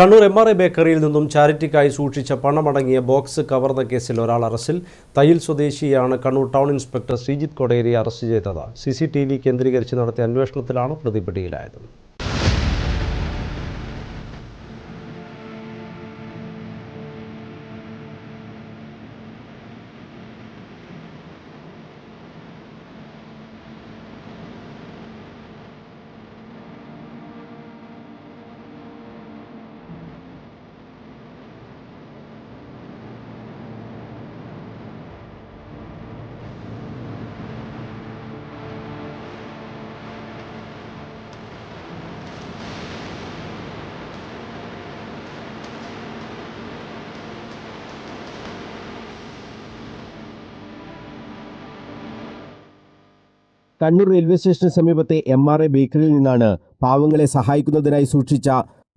Kannur M R I ബേക്കറിയിൽ നിന്നും ചാരിറ്റിക്കായി സൂക്ഷിച്ച പണമടങ്ങിയ ബോക്സ് കവർന്ന കേസിൽ ഒരാൾ അറസ്റ്റിൽ. തയ്യിൽ സ്വദേശിയാണ് Kannur town inspector Sreejith Koderi arrest ചെയ്തത്. സി സി ടി വി കേന്ദ്രീകരിച്ച് നടത്തിയ അന്വേഷണത്തിലാണ് പ്രതി പിടിയിലായത് കണ്ണൂർ റെയിൽവേ സ്റ്റേഷന് സമീപത്തെ എം ആർ എ ബേക്കറിയിൽ നിന്നാണ് പാവങ്ങളെ സഹായിക്കുന്നതിനായി സൂക്ഷിച്ച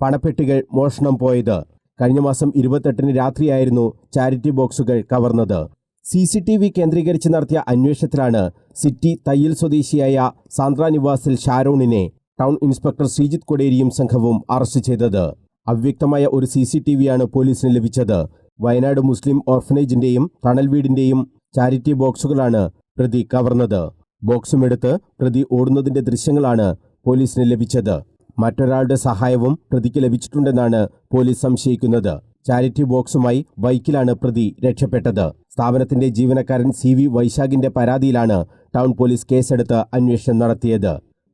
പണപ്പെട്ടികൾ മോഷണം പോയത്. കഴിഞ്ഞ മാസം ഇരുപത്തെട്ടിന് രാത്രിയായിരുന്നു ചാരിറ്റി ബോക്സുകൾ കവർന്നത്. സി സി ടി വി കേന്ദ്രീകരിച്ച് നടത്തിയ അന്വേഷണത്തിലാണ് സിറ്റി തയ്യൽ സ്വദേശിയായ സാന്ദ്ര നിവാസിൽ ഷാരോണിനെ ടൗൺ ഇൻസ്പെക്ടർ ശ്രീജിത്ത് കൊടേരിയും സംഘവും അറസ്റ്റ് ചെയ്തത്. അവ്യക്തമായ ഒരു സി സി ടി വിയാണ് പോലീസിന് ലഭിച്ചത്. വയനാട് മുസ്ലിം ഓർഫനേജിന്റെയും തണൽ വീടിന്റെയും ചാരിറ്റി ബോക്സുകളാണ് പ്രതി കവർന്നത്. ബോക്സുമെടുത്ത് പ്രതി ഓടുന്നതിന്റെ ദൃശ്യങ്ങളാണ് പോലീസിന് ലഭിച്ചത്. മറ്റൊരാളുടെ സഹായവും പ്രതിക്ക് ലഭിച്ചിട്ടുണ്ടെന്നാണ് പോലീസ് സംശയിക്കുന്നത്. ചാരിറ്റി ബോക്സുമായി ബൈക്കിലാണ് പ്രതി രക്ഷപ്പെട്ടത്. സ്ഥാപനത്തിന്റെ ജീവനക്കാരൻ സി വി വൈശാഖിന്റെ പരാതിയിലാണ് ടൗൺ പോലീസ് കേസെടുത്ത് അന്വേഷണം നടത്തിയത്.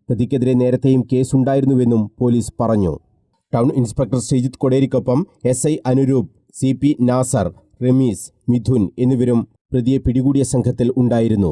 പ്രതിക്കെതിരെ നേരത്തെയും കേസുണ്ടായിരുന്നുവെന്നും പോലീസ് പറഞ്ഞു. Town inspector Sreejith കൊടേരിക്കൊപ്പം S I Anuroop C P Nasar Rameez Mithun എന്നിവരും പ്രതിയെ പിടികൂടിയ സംഘത്തിൽ ഉണ്ടായിരുന്നു.